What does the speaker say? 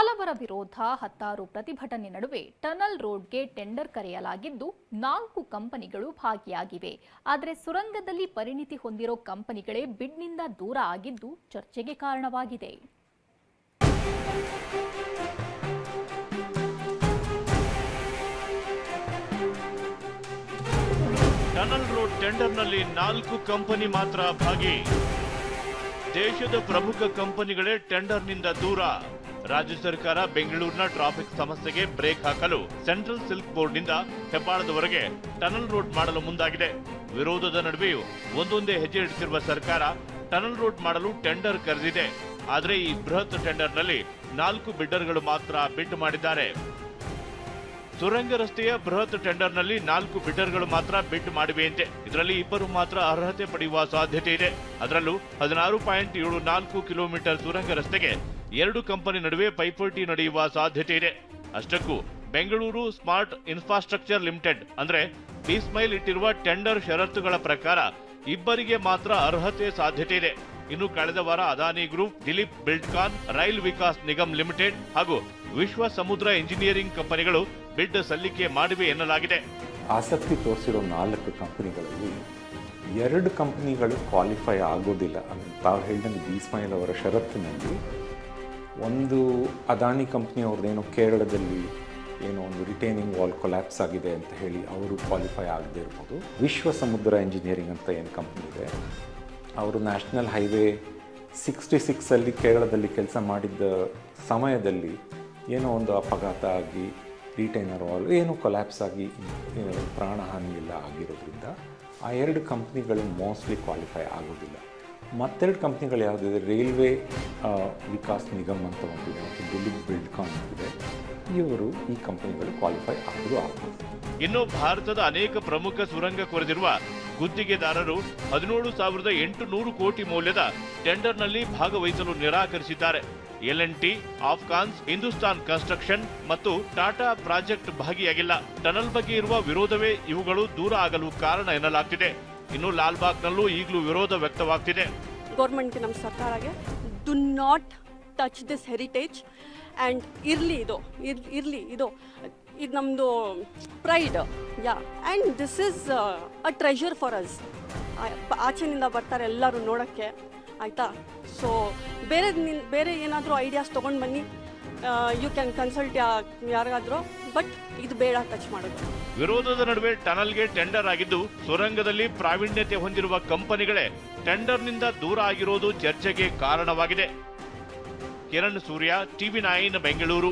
ಹಲವರ ವಿರೋಧ, ಹತ್ತಾರು ಪ್ರತಿಭಟನೆ ನಡುವೆ ಟನಲ್ ರೋಡ್ಗೆ ಟೆಂಡರ್ ಕರೆಯಲಾಗಿದ್ದು, ನಾಲ್ಕು ಕಂಪನಿಗಳು ಭಾಗಿಯಾಗಿವೆ. ಆದರೆ ಸುರಂಗದಲ್ಲಿ ಪರಿಣಿತಿ ಹೊಂದಿರೋ ಕಂಪನಿಗಳೇ ಬಿಡ್ನಿಂದ ದೂರ ಆಗಿದ್ದು, ಚರ್ಚೆಗೆ ಕಾರಣವಾಗಿದೆ. ಟನಲ್ ರೋಡ್ ಟೆಂಡರ್ನಲ್ಲಿ ನಾಲ್ಕು ಕಂಪನಿ ಮಾತ್ರ ಭಾಗಿ. ದೇಶದ ಪ್ರಮುಖ ಕಂಪನಿಗಳೇ ಟೆಂಡರ್ನಿಂದ ದೂರ. ರಾಜ್ಯ ಸರ್ಕಾರ ಬೆಂಗಳೂರಿನ ಟ್ರಾಫಿಕ್ ಸಮಸ್ಯೆಗೆ ಬ್ರೇಕ್ ಹಾಕಲು ಸೆಂಟ್ರಲ್ ಸಿಲ್ಕ್ ಬೋರ್ಡ್ನಿಂದ ಹೆಬ್ಬಾಳದವರೆಗೆ ಟನಲ್ ರೋಡ್ ಮಾಡಲು ಮುಂದಾಗಿದೆ. ವಿರೋಧದ ನಡುವೆಯೂ ಒಂದೊಂದೇ ಹೆಜ್ಜೆ ಇಡುತ್ತಿರುವ ಸರ್ಕಾರ ಟನಲ್ ರೋಡ್ ಮಾಡಲು ಟೆಂಡರ್ ಕರೆದಿದೆ. ಆದರೆ ಈ ಬೃಹತ್ ಟೆಂಡರ್ನಲ್ಲಿ ನಾಲ್ಕು ಬಿಡ್ಡರ್ಗಳು ಮಾತ್ರ ಬಿಡ್ ಮಾಡಿದ್ದಾರೆ. ಸುರಂಗ ರಸ್ತೆಯ ಬೃಹತ್ ಟೆಂಡರ್ನಲ್ಲಿ ನಾಲ್ಕು ಬಿಡ್ಡರ್ಗಳು ಮಾತ್ರ ಬಿಡ್ ಮಾಡಿವೆಯಂತೆ ಇದರಲ್ಲಿ ಇಬ್ಬರು ಮಾತ್ರ ಅರ್ಹತೆ ಪಡೆಯುವ ಸಾಧ್ಯತೆ ಇದೆ. ಅದರಲ್ಲೂ ಹದಿನಾರು ಪಾಯಿಂಟ್ ಏಳು ನಾಲ್ಕು ಕಿಲೋಮೀಟರ್ ಸುರಂಗ ರಸ್ತೆಗೆ ಎರಡು ಕಂಪನಿ ನಡುವೆ ಪೈಪೋಟಿ ನಡೆಯುವ ಸಾಧ್ಯತೆ ಇದೆ. ಅಷ್ಟಕ್ಕೂ ಬೆಂಗಳೂರು ಸ್ಮಾರ್ಟ್ ಇನ್ಫ್ರಾಸ್ಟ್ರಕ್ಚರ್ ಲಿಮಿಟೆಡ್ ಅಂದ್ರೆ ಬಿಸ್ಮೈಲ್ ಇಟ್ಟಿರುವ ಟೆಂಡರ್ ಷರತ್ತುಗಳ ಪ್ರಕಾರ ಇಬ್ಬರಿಗೆ ಮಾತ್ರ ಅರ್ಹತೆ ಸಾಧ್ಯತೆ ಇದೆ. ಇನ್ನು ಕಳೆದ ವಾರ Adani group, Dilip Buildcon, rail Vikas Nigam limited ಹಾಗೂ ವಿಶ್ವ ಸಮುದ್ರ ಇಂಜಿನಿಯರಿಂಗ್ ಕಂಪನಿಗಳು ಬಿಡ್ ಸಲ್ಲಿಕೆ ಮಾಡಿವೆ ಎನ್ನಲಾಗಿದೆ. ಆಸಕ್ತಿ ತೋರಿಸಿರೋ ನಾಲ್ಕು ಕಂಪನಿಗಳಲ್ಲಿ ಎರಡು ಕಂಪನಿಗಳು ಕ್ವಾಲಿಫೈ ಆಗೋದಿಲ್ಲ ತಾವು ಹೇಳಿದಂಗೆ ಬಿ ಸ್ಮೈಲ್ ಅವರ ಷರತ್ತಿನಲ್ಲಿ ಒಂದು ಅದಾನಿ ಕಂಪ್ನಿ ಅವ್ರದ್ದೇನೋ ಕೇರಳದಲ್ಲಿ ಏನೋ ಒಂದು ರಿಟೈನಿಂಗ್ ವಾಲ್ ಕೊಲ್ಯಾಪ್ಸ್ ಆಗಿದೆ ಅಂತ ಹೇಳಿ ಅವರು ಕ್ವಾಲಿಫೈ ಆಗದೇ ಇರ್ಬೋದು. ವಿಶ್ವ ಸಮುದ್ರ ಇಂಜಿನಿಯರಿಂಗ್ ಅಂತ ಏನು ಕಂಪ್ನಿ ಇದೆ? ಅವರು ನ್ಯಾಷನಲ್ ಹೈವೇ ಸಿಕ್ಸ್ಟಿ ಸಿಕ್ಸಲ್ಲಿ ಕೇರಳದಲ್ಲಿ ಕೆಲಸ ಮಾಡಿದ್ದ ಸಮಯದಲ್ಲಿ ಏನೋ ಒಂದು ಅಪಘಾತ ಆಗಿ ರಿಟೈನರ್ ವಾಲ್ ಏನೋ ಕೊಲ್ಯಾಪ್ಸ್ ಆಗಿ ಪ್ರಾಣಹಾನಿ ಎಲ್ಲ ಆಗಿರೋದ್ರಿಂದ ಆ ಎರಡು ಕಂಪ್ನಿಗಳು ಮೋಸ್ಟ್ಲಿ ಕ್ವಾಲಿಫೈ ಆಗೋದಿಲ್ಲ. ಮತ್ತೆರಡು ಕಂಪ್ನಿಗಳು ಯಾವುದಿದೆ? ರೈಲ್ವೆ ವಿಕಾಸ್ ನಿಗಮ್ ಅಂತ ಒಂದಿದೆ, ಮತ್ತು ಡೆಲ್ಲಿ ಬಿಲ್ಡ್ಕಾನ್ ಇದೆ ಇವರು ಈ ಕಂಪನಿಗಳು ಕ್ವಾಲಿಫೈ ಆದರೂ ಆಗ್ಬೋದು. ಇನ್ನು ಭಾರತದ ಅನೇಕ ಪ್ರಮುಖ ಸುರಂಗ ಕೊರೆದಿರುವ ಗುತ್ತಿಗೆದಾರರು ಹದಿನೇಳು ಸಾವಿರದ ಎಂಟು ನೂರು ಕೋಟಿ ಮೌಲ್ಯದ ಟೆಂಡರ್ನಲ್ಲಿ ಭಾಗವಹಿಸಲು ನಿರಾಕರಿಸಿದ್ದಾರೆ. L N T, Afcons, Hindustan construction ಮತ್ತು ಟಾಟಾ ಪ್ರಾಜೆಕ್ಟ್ ಭಾಗಿಯಾಗಿಲ್ಲ. ಟನಲ್ ಬಗ್ಗೆ ಇರುವ ವಿರೋಧವೇ ಇವುಗಳು ದೂರ ಆಗಲು ಕಾರಣ ಎನ್ನಲಾಗ್ತಿದೆ. ಇನ್ನು ಲಾಲ್ಬಾಗ್ನಲ್ಲೂ ಈಗಲೂ ವಿರೋಧ ವ್ಯಕ್ತವಾಗ್ತಿದೆ. ಗೌರ್ಮೆಂಟ್ಗೆ ನಮ್ಮ ಸರ್ಕಾರಗೆ do not touch this heritage and ಇರಲಿ ಇದು ಇರಲಿ ಇದು ಇದು ನಮ್ಮದು pride yeah and this is a treasure for us ಆಚೆನಿಂದ ಬರ್ತಾರೆ ಎಲ್ಲರೂ ನೋಡೋಕ್ಕೆ. ಆಯಿತಾ? ಸೊ ಬೇರೆ ಬೇರೆ ಏನಾದರೂ ಐಡಿಯಾಸ್ ತೊಗೊಂಡು ಬನ್ನಿ. ಯು ಕ್ಯಾನ್ ಕನ್ಸಲ್ಟ್ ಯಾರಿಗಾದ್ರೂ ಬಟ್ ಇದು ಬೇಡ ಟಚ್ ಮಾಡೋದು. ವಿರೋಧದ ನಡುವೆ ಟನಲ್ಗೆ ಟೆಂಡರ್ ಆಗಿದ್ದು, ಸುರಂಗದಲ್ಲಿ ಪ್ರಾವೀಣ್ಯತೆ ಹೊಂದಿರುವ ಕಂಪನಿಗಳೇ ಟೆಂಡರ್ನಿಂದ ದೂರ ಆಗಿರೋದು ಚರ್ಚೆಗೆ ಕಾರಣವಾಗಿದೆ. Kiran Surya, TV nine, Bengaluru.